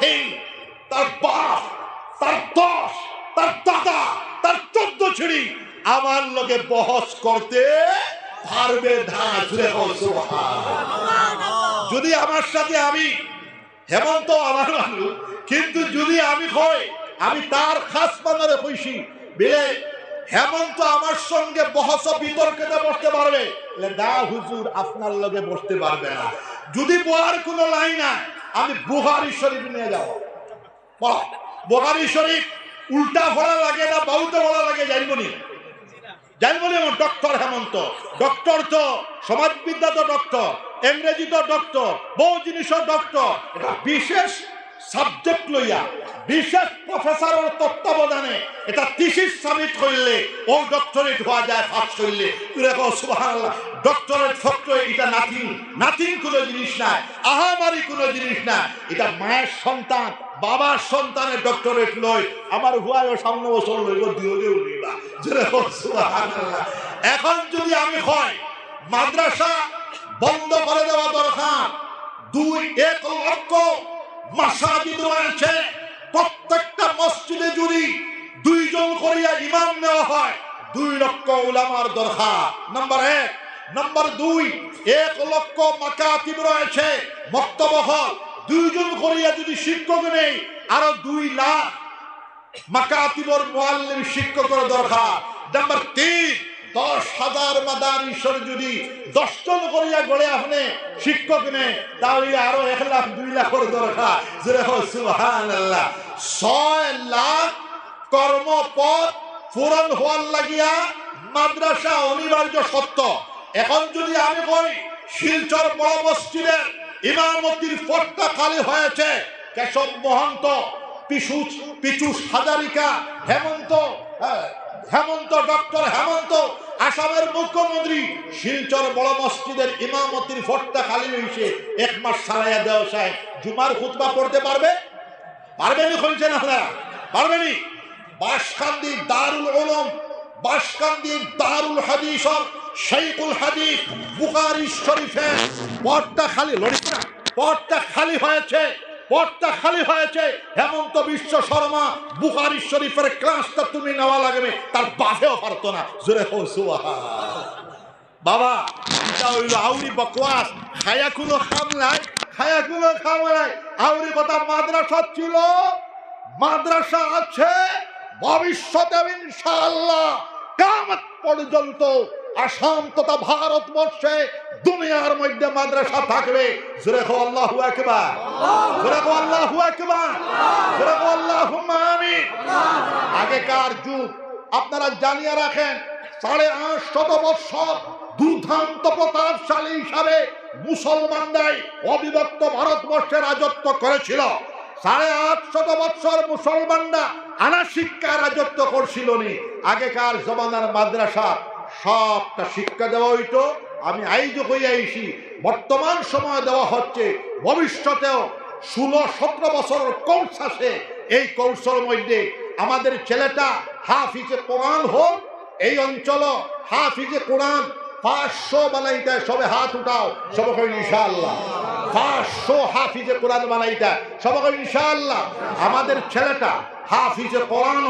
Nothing তার বাপ, তার দশ, তার দাদা, তার চোদ্দ ছিড়ি আমার লোকে বহস করতে পারবে যদি আমার সাথে আমি হেমন্ত আমার মানুষ, কিন্তু যদি আমি হয়, আমি তার খাস বানারে কইছি বেলে হেমন্ত আমার সঙ্গে বহস বিতর্কেতে বসতে পারবে না, হুজুর, আপনার লগে বসতে পারবে না। যদি বলার কোনো লাইন না আমি বুহারি শরীফ নিয়ে যাব। বুহারি শরীফ উল্টা ভরা লাগে না বাউতে ভরা লাগে জানবনি জানবনি আমার ডক্টর হেমন্ত? ডক্টর তো সমাজবিদ্যা তো ডক্টর, ইংরেজি তো ডক্টর, বহু জিনিসও ডক্টর। বিশেষ সাবজেক্ট লইয়া বিশেষ প্রফেসরের তত্ত্বাবধানে এটা থিসিস সাবমিট করলে, ও ডক্টরেট হওয়া যায় ফার্স্ট করলে। সুবহানাল্লাহ। ডক্টরেট ফক্টর এটা নাথিং নাথিং কোনো জিনিস না আহামারি কোনো জিনিস না এটা মায়ের সন্তান, বাবার সন্তানের ডক্টরেট লয়। আমার হুয়ায় সামনে বছর লইব জোরে হোক সুবহানাল্লাহ। এখন যদি আমি হয়, মাদ্রাসা বন্ধ করে দেওয়া দরকার। দুই, এক লক্ষ মাসাজিদ রয়েছে। প্রত্যেকটা মসজিদে যদি দুইজন করিয়া ইমাম নেওয়া হয়, দুই লক্ষ উলামার দরকার। নাম্বার এক। নাম্বার দুই, এক লক্ষ মাকাতিব রয়েছে বক্তব্য হল, দুইজন করিয়া যদি শিক্ষক নেই, আরও দুই লাখ মাকাতিবর মোয়াল্লিম শিক্ষকের দরকার। নাম্বার তিন দশ হাজার মাদার ঈশ্বর যদি দশজন করিয়া গড়ে আপনি শিক্ষক নে তাহলে আরও এক লাখ দুই লাখের দরকার। সুবহানাল্লাহ। ছয় লাখ কর্মপদ পূরণ হওয়ার লাগিয়া মাদ্রাসা অনিবার্য সত্য। এখন যদি আমি কই শিলচর বড় মসজিদের ইমামতির পটটা খালি হয়েছে কেশব মহন্ত পিছু পিচুস হাজারিকা হেমন্ত হ্যাঁ, হেমন্ত, ডক্টর হেমন্ত, আসামের মুখ্যমন্ত্রী, শিলচর বড় মসজিদের ইমামতির ফটটা খালি হয়েছে এক মাস সারাইয়া দেওয়া সাহেব, জুমার খুতবা পড়তে পারবে? পারবেনি খুলছেন আপনারা পারবেনি? বাসকান্দি দারুল ওলম বাসকান্দি দারুল হাদিস শাইকুল হাদিস, বুখারী শরীফে। পথটা খালি লড়িস না, পথটা খালি হয়েছে। পথটা খালি হয়েছে। হেমন্ত বিশ্ব শর্মা, বুখারী শরীফের ক্লাসটা তুমি নেওয়া লাগবে, তার বাফেও পারতো না। জোরে হো বাবা, এটা হইল আউরি বকওয়াস। খায়া কোনো খাম নাই, খায়া কোনো খাম নাই। আউরি কথা মাদ্রাসা ছিল, মাদ্রাসা আছে ভবিষ্যতে ইনশাআল্লাহ, কামত পর্যন্ত আসাম তথা ভারতবর্ষে দুনিয়ার মধ্যে মাদ্রাসা থাকবে। আল্লাহু আগেকার যুগ, আপনারা জানিয়ে রাখেন, সাড়ে আট শত বৎসর দুর্দান্ত প্রতাপশালী হিসাবে মুসলমানরাই অবিভক্ত ভারতবর্ষে রাজত্ব করেছিল। সাড়ে আট শত বৎসর মুসলমানরা আনা রাজত্ব করছিল আগেকার জমানার মাদ্রাসা সবটা শিক্ষা দেওয়া হইতো। আমি আইজ হয়ে আইসি বর্তমান সময় দেওয়া হচ্ছে, ভবিষ্যতেও ষোলো, সতেরো বছর কোর্স আছে এই কৌশল মধ্যে আমাদের ছেলেটা হাফিজে কোরআন হোক, এই অঞ্চল হাফিজে কোরআন পাঁচশো বানাইতে সবে হাত উঠাও সবকে ইনশাআল্লাহ। পাঁচশো হাফিজে কোরআন বানাইতে সবকে ইনশাআল্লাহ। আমাদের ছেলেটা হাফিজে কোরআন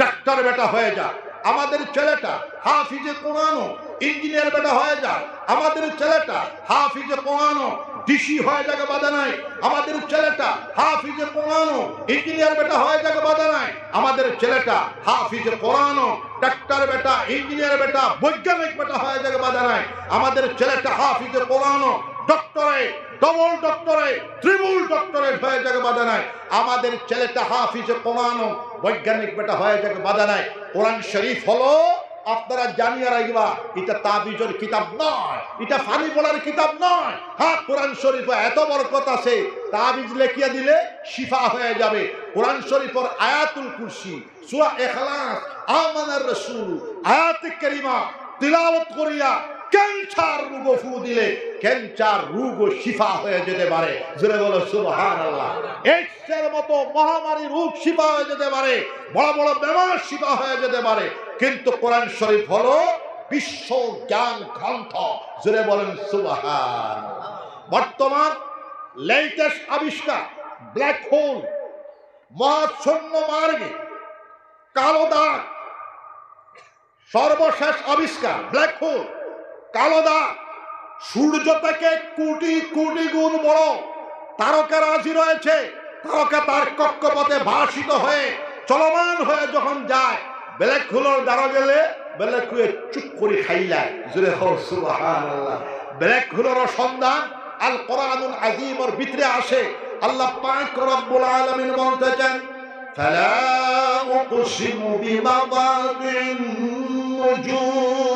ডাক্তার বেটা হয়ে যা আমাদের ছেলেটা হাফিজে কোরআন ইঞ্জিনিয়ার বেটা হয়ে যা আমাদের ছেলেটা হাফিজে কোরআন ডিসি হয়ে যাকে বাধা নাই আমাদের ছেলেটা হাফিজে কোরআন ইঞ্জিনিয়ার বেটা হয়ে যাকে বাধা নাই আমাদের ছেলেটা হাফিজে কোরআন ডাক্তার বেটা, ইঞ্জিনিয়ার বেটা, বৈজ্ঞানিক বেটা হয়ে যাকে বাধা নাই আমাদের ছেলেটা হাফিজে কোরআন doctorate, double doctorate triple doctorate হয়ে যাকে বাধা নাই আমাদের ছেলেটা হাফিজে কোরআন বৈজ্ঞানিক বেটা হয়ে যাকে বাধা নাই। কোরআন শরীফ হলো আপনারা জানিয়ে রাখবা এটা তাবিজের কিতাব নয়, এটা ফানি বলার কিতাব নয়। হ্যাঁ কোরআন শরীফে এত বড় কথা আছে, তাবিজ লেখিয়া দিলে শিফা হয়ে যাবে। কোরআন শরীফের আয়াতুল কুরসি, সূরা ইখলাস, আমানার রাসূল, আয়াত কারিমা, তিলাওয়াত করিয়া ক্যান্সার রোগ ফু দিলে ক্যান্সার রোগ শিফা হয়ে যেতে পারে। জোরে বলো, সুবহানাল্লাহ। এইডসের মতো মহামারী রোগ শিফা হয়ে যেতে পারে, বড় বড় বেমার শিফা হয়ে যেতে পারে। কিন্তু কোরআন শরীফ হলো বিশ্ব জ্ঞান গ্রন্থ। জোরে বলেন সুবহান বর্তমান লেটেস্ট আবিষ্কার ব্ল্যাক হোল মহাচ্ছন্ন মার্গে, কালো দাগ, সর্বশেষ আবিষ্কার ব্ল্যাক হোল কালো দাগ সূর্য থেকে কোটি কোটি গুণ বড় তারকা রাশি রয়েছে। তারকা তার কক্ষপথে ভাসিত হয়ে চলমান হয়ে যখন যায় ব্ল্যাক হোলের দ্বারা গেলে ব্ল্যাক হোলে চুপ করে খাইয়া জুড়ে ব্ল্যাক হোলের সন্ধান আল কোরআনুল আজিমর ভিতরে আসে। আল্লাহ পাক রব্বুল আলামিন বলতেছেন, ফালা উকসিমু বিমাওয়াকিন নুজুম।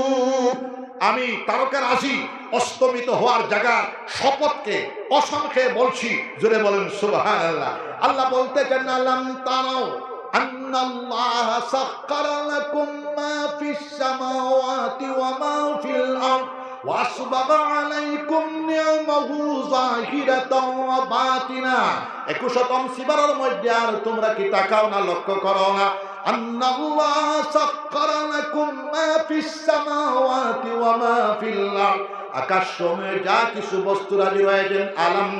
আমি তারকার আসি অস্তমিত হওয়ার জায়গার শপথকে অসংখ্যে বলছি জোরে বলেন সুবহানাল্লাহ আল্লাহ বলতেছেন আলাম তারাও أن الله سخر لكم ما في السماوات وما في الأرض وأسبغ عليكم نعمه ظاهرة وباطنة একুশতম সিবারের মধ্যে আর তোমরা কি তাকাও না লক্ষ্য করো না আন্নাল্লাহ সাক্কারা লাকুম মা ফিস সামাওয়াতি ওয়া মা ফিল আরদ। আকাশ সময়ে যা কিছু বস্তু রাজি রয়েছেন, আলাম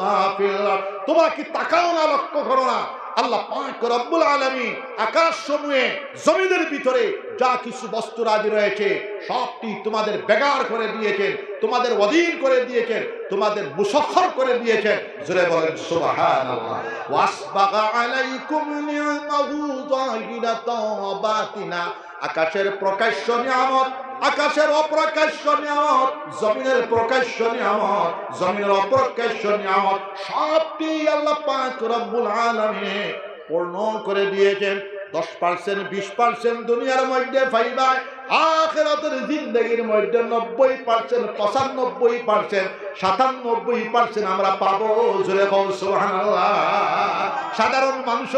মা তোমরা কি তাকাও না, লক্ষ্য করো না? আল্লাহ পাক রব্বুল আলামিন আকাশ সমূহে, জমিনের ভিতরে যা কিছু বস্তু রাজি রয়েছে সবটি তোমাদের বেগার করে দিয়েছেন, তোমাদের অধীন করে দিয়েছেন, তোমাদের মুসখর করে দিয়েছেন। জোরে বলেন, সুবহানাল্লাহ। ওয়াসবাগা আলাইকুম আকাশের প্রকাশ্য নিয়ামত, আকাশের অপ্রকাশ্য নিয়ামত, জমিনের প্রকাশ্য নিয়ামত, জমিনের অপ্রকাশ্য নিয়ামত, সবটি আল্লাহ পাক রব্বুল আলামিন পূর্ণ করে দিয়েছেন। দশ পার্সেন্ট, বিশ পার্সেন্ট দুনিয়ার মধ্যে ফাইবায়। আখেরাতের জিন্দগির মধ্যে নব্বই পার্সেন্ট, পঁচানব্বই পার্সেন্ট, সাতানব্বই পার্সেন্ট আমরা পাবো। জোরে সাধারণ মানুষ